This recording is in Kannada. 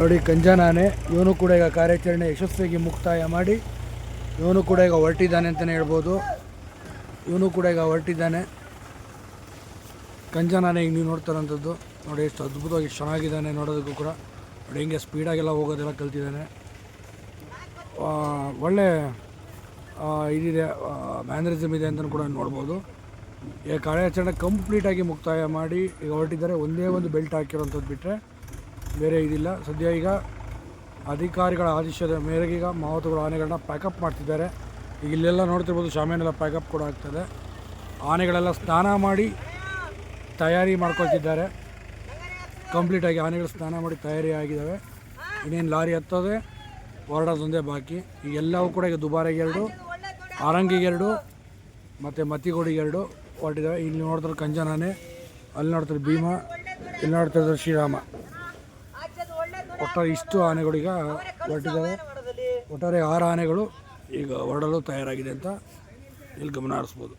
ನೋಡಿ, ಕಂಜನಾನೆ, ಇವನು ಕೂಡ ಈಗ ಕಾರ್ಯಾಚರಣೆ ಯಶಸ್ವಿಯಾಗಿ ಮುಕ್ತಾಯ ಮಾಡಿ, ಇವನು ಕೂಡ ಈಗ ಹೊರಟಿದ್ದಾನೆ ಅಂತಲೇ ಹೇಳ್ಬೋದು. ಇವನು ಕೂಡ ಈಗ ಹೊರಟಿದ್ದಾನೆ. ಕಂಜನಾನೆ ಈಗ ನೀವು ನೋಡ್ತಾರಂಥದ್ದು. ನೋಡಿ, ಎಷ್ಟು ಅದ್ಭುತವಾಗಿ ಚೆನ್ನಾಗಿದ್ದಾನೆ ನೋಡೋದಕ್ಕೂ ಕೂಡ. ನೋಡಿ, ಹಿಂಗೆ ಸ್ಪೀಡಾಗೆಲ್ಲ ಹೋಗೋದೆಲ್ಲ ಕಲ್ತಿದ್ದಾನೆ. ಒಳ್ಳೆ ಇದಿದೆ ಮ್ಯಾನರಿಸಮ್ ಇದೆ ಅಂತಲೂ ಕೂಡ ನೋಡ್ಬೋದು. ಈಗ ಕಾರ್ಯಾಚರಣೆ ಕಂಪ್ಲೀಟಾಗಿ ಮುಕ್ತಾಯ ಮಾಡಿ ಈಗ ಹೊರಟಿದ್ದಾರೆ. ಒಂದೇ ಒಂದು ಬೆಲ್ಟ್ ಹಾಕಿರೋಂಥದ್ದು ಬಿಟ್ಟರೆ ಬೇರೆ ಇದಿಲ್ಲ. ಸದ್ಯ ಈಗ ಅಧಿಕಾರಿಗಳ ಆದೇಶದ ಮೇರೆಗೆ ಈಗ ಮಾವತುಗಳು ಆನೆಗಳನ್ನ ಪ್ಯಾಕಪ್ ಮಾಡ್ತಿದ್ದಾರೆ. ಈಗ ಇಲ್ಲೆಲ್ಲ ನೋಡ್ತಿರ್ಬೋದು, ಶಾಮಿಯಾನೆಲ್ಲ ಪ್ಯಾಕಪ್ ಕೂಡ ಆಗ್ತದೆ. ಆನೆಗಳೆಲ್ಲ ಸ್ನಾನ ಮಾಡಿ ತಯಾರಿ ಮಾಡ್ಕೊಳ್ತಿದ್ದಾರೆ. ಕಂಪ್ಲೀಟಾಗಿ ಆನೆಗಳು ಸ್ನಾನ ಮಾಡಿ ತಯಾರಿ ಆಗಿದ್ದಾವೆ. ಇನ್ನೇನು ಲಾರಿ ಹತ್ತೋದೆ, ಹೊರಡೋದೊಂದೇ ಬಾಕಿ. ಈಗ ಎಲ್ಲವೂ ಕೂಡ ಈಗ ದುಬಾರಿಗೆ ಎರಡು, ಆರಂಗಿಗೆ ಎರಡು, ಮತ್ತು ಮತ್ತಿಗೋಡಿಗೆ ಎರಡು ಹೊರಟಿದ್ದಾವೆ. ಇಲ್ಲಿ ನೋಡ್ತಾರೆ ಕಂಜನಾನೆ, ಅಲ್ಲಿ ನೋಡ್ತಾರೆ ಭೀಮ, ಇಲ್ಲಿ ನೋಡ್ತಾ ಇದ್ದಾರೆ ಶ್ರೀರಾಮ. ಒಟ್ಟಾರೆ ಇಷ್ಟು ಆನೆಗಳೀಗ ಹೊರಟಿದ್ದಾವೆ ಒಟ್ಟಾರೆ ಆರು ಆನೆಗಳು ಈಗ ಹೊರಡಲು ತಯಾರಾಗಿದೆ ಅಂತ ಇಲ್ಲಿ ಗಮನ ಹರಿಸ್ಬೋದು.